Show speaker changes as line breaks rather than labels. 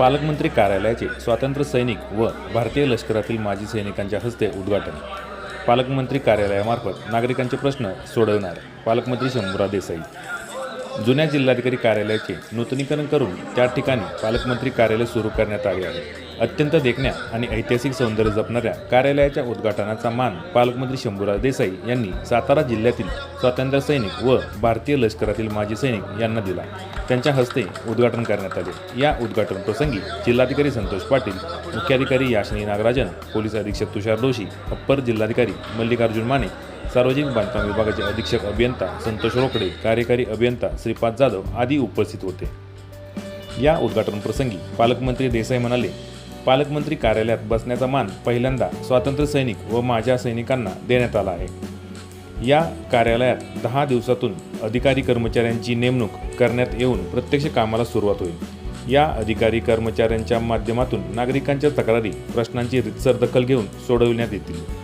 पालकमंत्री कार्यालयाचे स्वातंत्र्य सैनिक व भारतीय लष्करातील माजी सैनिकांच्या हस्ते उद्घाटन. पालकमंत्री कार्यालयामार्फत नागरिकांचे प्रश्न सोडवणार पालकमंत्री शंभूराव देसाई. जुन्या जिल्हाधिकारी कार्यालयाचे नूतनीकरण करून त्या ठिकाणी पालकमंत्री कार्यालय सुरू करण्यात आले आहे. अत्यंत देखण्या आणि ऐतिहासिक सौंदर्य जपणाऱ्या कार्यालयाच्या उद्घाटनाचा मान पालकमंत्री शंभूराज देसाई यांनी सातारा जिल्ह्यातील स्वातंत्र्य सैनिक व भारतीय लष्करातील माजी सैनिक यांना दिला. त्यांच्या हस्ते उद्घाटन करण्यात आले. या उद्घाटन प्रसंगी जिल्हाधिकारी संतोष पाटील मुख्याधिकारी याशिनी नागराजन पोलीस अधीक्षक तुषार दोशी अप्पर जिल्हाधिकारी मल्लिकार्जुन माने सार्वजनिक बांधकाम विभागाचे अधीक्षक अभियंता संतोष रोकडे कार्यकारी अभियंता श्रीपाद जाधव आदी उपस्थित होते. या उद्घाटन प्रसंगी पालकमंत्री देसाई म्हणाले पालकमंत्री कार्यालयात बसण्याचा मान पहिल्यांदा स्वातंत्र्य सैनिक व माझ्या सैनिकांना देण्यात आला आहे. या कार्यालयात दहा दिवसातून अधिकारी कर्मचाऱ्यांची नेमणूक करण्यात येऊन प्रत्यक्ष कामाला सुरुवात होईल. या अधिकारी कर्मचाऱ्यांच्या माध्यमातून नागरिकांच्या तक्रारी प्रश्नांची रितसर दखल घेऊन सोडविण्यात येतील.